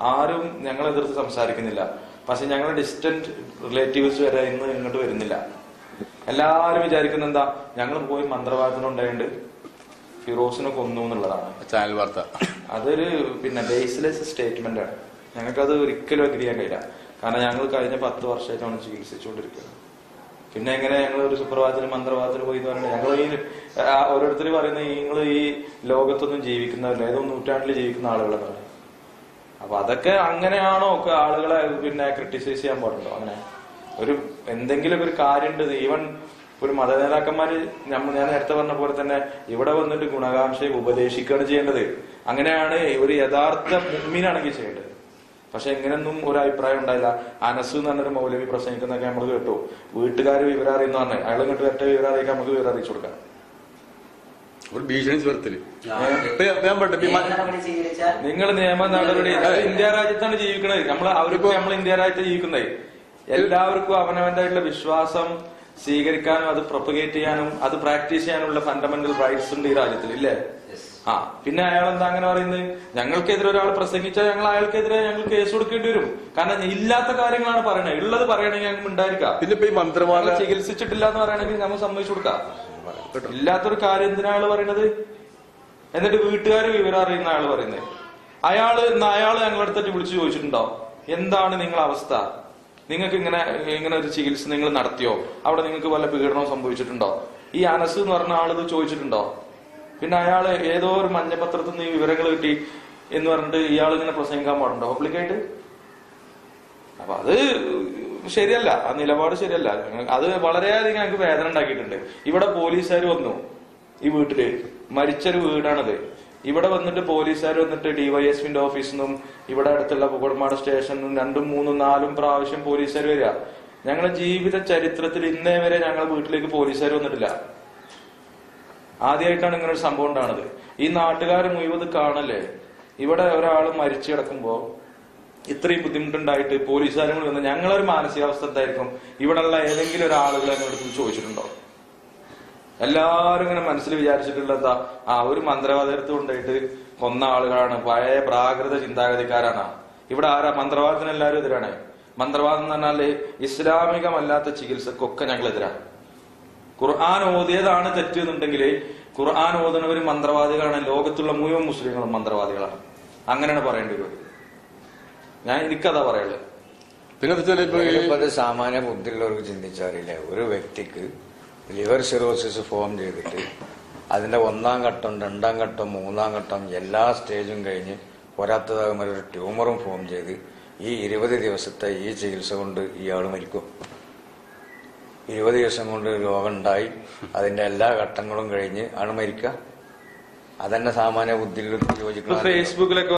ആരും ഞങ്ങളെ എതിർത്ത് സംസാരിക്കുന്നില്ല. പക്ഷെ ഞങ്ങളുടെ ഡിസ്റ്റന്റ് റിലേറ്റീവ്സ് വരെ ഇന്ന് ഇങ്ങോട്ട് വരുന്നില്ല. എല്ലാവരും വിചാരിക്കുന്ന എന്താ ഞങ്ങൾ പോയി മന്ത്രവാദത്തിന് ഉണ്ടായിട്ട് ഫിറോസിനെ കൊന്നു എന്നുള്ളതാണ്. ചാനൽ വാർത്ത. അതൊരു പിന്നെ ബേസ്ലെസ് സ്റ്റേറ്റ്മെന്റ് ആണ്. ഞങ്ങൾക്കത് ഒരിക്കലും അഗ്രി ചെയ്യാൻ കഴിയില്ല. കാരണം ഞങ്ങൾ കഴിഞ്ഞ പത്ത് വർഷമായിട്ടാണ് ചികിത്സിച്ചുകൊണ്ടിരിക്കുന്നത്. പിന്നെ എങ്ങനെ ഞങ്ങൾ ഒരു സുപ്രഭാതത്തിന് മന്ത്രവാദത്തിന് പോയി എന്ന് പറയുന്നത് ഞങ്ങൾ ഈ ഓരോരുത്തർ പറയുന്നത് നിങ്ങൾ ഈ ലോകത്തൊന്നും ജീവിക്കുന്നവരല്ല. ഏതോ നൂറ്റാണ്ടിൽ ജീവിക്കുന്ന ആളുകളെന്നാണ് അപ്പൊ അതൊക്കെ അങ്ങനെയാണോ ഒക്കെ ആളുകളെ പിന്നെ ക്രിട്ടിസൈസ് ചെയ്യാൻ പാടുണ്ടോ? അങ്ങനെ ഒരു എന്തെങ്കിലും ഒരു കാര്യമുണ്ട്. ഈവൻ ഒരു മതനേതാക്കന്മാര് നേതാക്കന്മാര് ഞാൻ നേരത്തെ പറഞ്ഞ പോലെ തന്നെ ഇവിടെ വന്നിട്ട് ഗുണകാംക്ഷയെ ഉപദേശിക്കുകയാണ് ചെയ്യേണ്ടത്. അങ്ങനെയാണ് ഒരു യഥാർത്ഥ മുമ്മിനാണെങ്കിൽ ചെയ്യേണ്ടത്. പക്ഷെ എങ്ങനെയൊന്നും ഒരു അഭിപ്രായം ഉണ്ടായില്ല. അനസ് എന്ന് പറഞ്ഞൊരു മൗലവി പ്രസംഗിക്കുന്നൊക്കെ നമ്മൾ കേട്ടു. വീട്ടുകാർ വിവരം അറിയുന്ന പറഞ്ഞു അയാൾ ഇങ്ങോട്ട് ഒറ്റ വിവരം അറിയിക്കാൻ നമുക്ക് വിവരം അറിയിച്ചു കൊടുക്കാം. ഒരു ഭീഷണി ചേർത്തിൽ ഞാൻ- സ്വീകരിച്ചാൽ നിങ്ങൾ നിയമ നടപടി ഇന്ത്യ രാജ്യത്താണ് ജീവിക്കുന്നത് നമ്മൾ അവർക്ക് നമ്മൾ ഇന്ത്യ രാജ്യത്ത് ജീവിക്കുന്നത്. എല്ലാവർക്കും അവനവന്റെ വിശ്വാസം സ്വീകരിക്കാനും അത് പ്രൊപ്പഗേറ്റ് ചെയ്യാനും അത് പ്രാക്ടീസ് ചെയ്യാനുള്ള ഫണ്ടമെന്റൽ റൈറ്റ്സ് ഉണ്ട് ഈ രാജ്യത്തിൽ ഇല്ലേ? ആ പിന്നെ അയാൾ എന്താ അങ്ങനെ പറയുന്നത്? ഞങ്ങൾക്കെതിരെ ഒരാൾ പ്രസംഗിച്ചാൽ ഞങ്ങൾ അയാൾക്കെതിരെ ഞങ്ങൾ കേസ് കൊടുക്കേണ്ടി വരും. കാരണം ഇല്ലാത്ത കാര്യങ്ങളാണ് പറയണത്. ഉള്ളത് പറയണെങ്കിൽ ഞങ്ങൾ ഉണ്ടായിരിക്കാം. പിന്നെ ഇപ്പൊ ഈ മന്ത്രിമാരെ ഞങ്ങൾ ചികിത്സിച്ചിട്ടില്ല എന്ന് പറയണമെങ്കിൽ നമ്മൾ സമ്മതിച്ചു കൊടുക്കാം. ഇല്ലാത്തൊരു കാര്യം എന്തിനാ ആൾ പറയണത്? എന്നിട്ട് വീട്ടുകാർ വിവരം അറിയുന്ന ആൾ പറയുന്നത് അയാൾ അയാൾ ഞങ്ങളുടെ അടുത്തേക്ക് വിളിച്ചു ചോദിച്ചിട്ടുണ്ടോ? എന്താണ് നിങ്ങളുടെ അവസ്ഥ? നിങ്ങൾക്ക് ഇങ്ങനെ ഇങ്ങനെ ഒരു ചികിത്സ നിങ്ങൾ നടത്തിയോ? അവിടെ നിങ്ങൾക്ക് വല്ല പീഡനവും സംഭവിച്ചിട്ടുണ്ടോ? ഈ അനസ് എന്ന് പറഞ്ഞ ആളിത് ചോദിച്ചിട്ടുണ്ടോ? പിന്നെ അയാൾ ഏതോ ഒരു മഞ്ഞപത്രത്തിൽ നിന്ന് ഈ വിവരങ്ങൾ കിട്ടി എന്ന് പറഞ്ഞിട്ട് ഇയാൾ ഇങ്ങനെ പ്രസംഗിക്കാൻ പാടുണ്ടോ? പബ്ലിക്കായിട്ട് അപ്പൊ അത് ശരിയല്ല ആ നിലപാട് ശരിയല്ല. അത് വളരെയധികം ഞങ്ങൾക്ക് വേദന ഉണ്ടാക്കിയിട്ടുണ്ട്. ഇവിടെ പോലീസുകാർ വന്നു ഈ വീട്ടിൽ. മരിച്ചൊരു വീടാണത്. ഇവിടെ വന്നിട്ട് പോലീസുകാർ വന്നിട്ട് ഡിവൈഎസ്പിന്റെ ഓഫീസിൽ നിന്നും ഇവിടെ അടുത്തുള്ള പുകടമാട് സ്റ്റേഷനിൽ നിന്നും രണ്ടും മൂന്നും നാലും പ്രാവശ്യം പോലീസുകാർ വരിക. ഞങ്ങളുടെ ജീവിത ചരിത്രത്തിൽ ഇന്നേ വരെ ഞങ്ങളുടെ വീട്ടിലേക്ക് പോലീസുകാർ വന്നിട്ടില്ല. ആദ്യമായിട്ടാണ് ഇങ്ങനൊരു സംഭവം ഉണ്ടാണത്. ഈ നാട്ടുകാർ മുഴുവത് കാണല്ലേ? ഇവിടെ ഒരാൾ മരിച്ചു കിടക്കുമ്പോ ഇത്രയും ബുദ്ധിമുട്ടുണ്ടായിട്ട് പോലീസുകാരും കൂടി വന്ന് ഞങ്ങളൊരു മാനസികാവസ്ഥ എന്തായിരിക്കും? ഇവിടെയുള്ള ഏതെങ്കിലും ഒരാളുകൾ എന്നോട് ചോദിച്ചിട്ടുണ്ടോ? എല്ലാവരും ഇങ്ങനെ മനസ്സിൽ വിചാരിച്ചിട്ടുള്ള എന്താ? ആ ഒരു മന്ത്രവാദത്ത് കൊണ്ടായിട്ട് കൊന്ന ആളുകളാണ്. പഴയ പ്രാകൃത ചിന്താഗതിക്കാരാണ്. ഇവിടെ ആരാ? മന്ത്രവാദത്തിന് എല്ലാവരും എതിരാണ്. മന്ത്രവാദം എന്ന് പറഞ്ഞാൽ ഇസ്ലാമികമല്ലാത്ത ചികിത്സക്കൊക്കെ ഞങ്ങൾ എതിരാണ്. ഖുർആൻ ഓതിയതാണ് തെറ്റ് എന്നുണ്ടെങ്കിൽ ഖുർആൻ ഓതുന്നവർ മന്ത്രവാദികളാണ്. ലോകത്തുള്ള മുഴുവൻ മുസ്ലിങ്ങളും മന്ത്രവാദികളാണ്. അങ്ങനെയാണ് പറയേണ്ടി വരും ഞാൻ എനിക്കതാ പറയുള്ളൂ പിന്നെ അത് സാമാന്യ ബുദ്ധിയുള്ളവർക്ക് ചിന്തിച്ചറിയില്ല ഒരു വ്യക്തിക്ക് ലിവർ സിറോസിസ് ഫോം ചെയ്തിട്ട് അതിന്റെ ഒന്നാം ഘട്ടം രണ്ടാം ഘട്ടം മൂന്നാം ഘട്ടം എല്ലാ സ്റ്റേജും കഴിഞ്ഞ് പോരാത്തതാകും ഒരു ട്യൂമറും ഫോം ചെയ്ത് ഈ ഇരുപത് ദിവസത്തെ ഈ ചികിത്സ കൊണ്ട് ഇയാൾ മരിക്കും. ഇരുപത് ദിവസം കൊണ്ട് രോഗം ഉണ്ടായി അതിന്റെ എല്ലാ ഘട്ടങ്ങളും കഴിഞ്ഞ് ആണ് മരിക്കുക അതന്നെ സാമാന്യ ബുദ്ധിയിൽ യോജിക്കുന്നത് ഫേസ്ബുക്കിലൊക്കെ